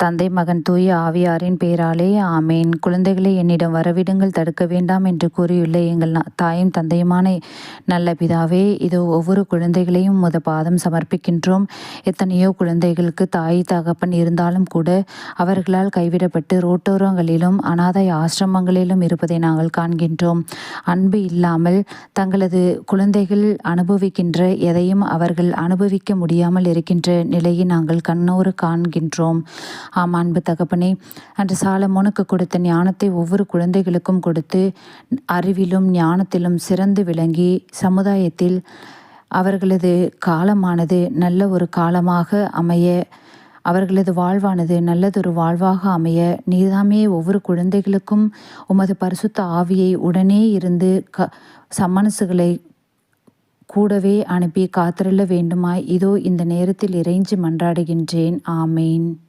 தந்தை மகன் தூய ஆவியாரின் பேராலே ஆமேன். குழந்தைகளை என்னிடம் வரவிடுங்கள் தடுக்க வேண்டாம் என்று கூறியுள்ள எங்கள் தாயும் தந்தையுமான நல்ல பிதாவே இதோ ஒவ்வொரு குழந்தைகளையும் முத பாதம் சமர்ப்பிக்கின்றோம். எத்தனையோ குழந்தைகளுக்கு தாய் தகப்பன் இருந்தாலும் கூட அவர்களால் கைவிடப்பட்டு ரோட்டோரங்களிலும் அனாதை ஆசிரமங்களிலும் இருப்பதை நாங்கள் காண்கின்றோம். அன்பு இல்லாமல் தங்களது குழந்தைகள் அனுபவிக்கின்ற எதையும் அவர்கள் அனுபவிக்க முடியாமல் இருக்கின்ற நிலையை நாங்கள் கண்ணோறு காண்கின்றோம். ஆம் அன்பு தகப்பனே. அன்று சாலமோனுக்கு கொடுத்த ஞானத்தை ஒவ்வொரு குழந்தைகளுக்கும் கொடுத்து அறிவிலும் ஞானத்திலும் சிறந்து விளங்கி சமுதாயத்தில் அவர்களது காலமானது நல்ல ஒரு காலமாக அமைய அவர்களது வாழ்வானது நல்லதொரு வாழ்வாக அமைய நீதாமே ஒவ்வொரு குழந்தைகளுக்கும் உமது பரிசுத்த ஆவியை உடனே இருந்து க சம்மனசுகளை கூடவே அனுப்பி காத்திருள்ள வேண்டுமாய். இதோ இந்த நேரத்தில் இறைஞ்சி மன்றாடுகின்றேன். ஆமேன்.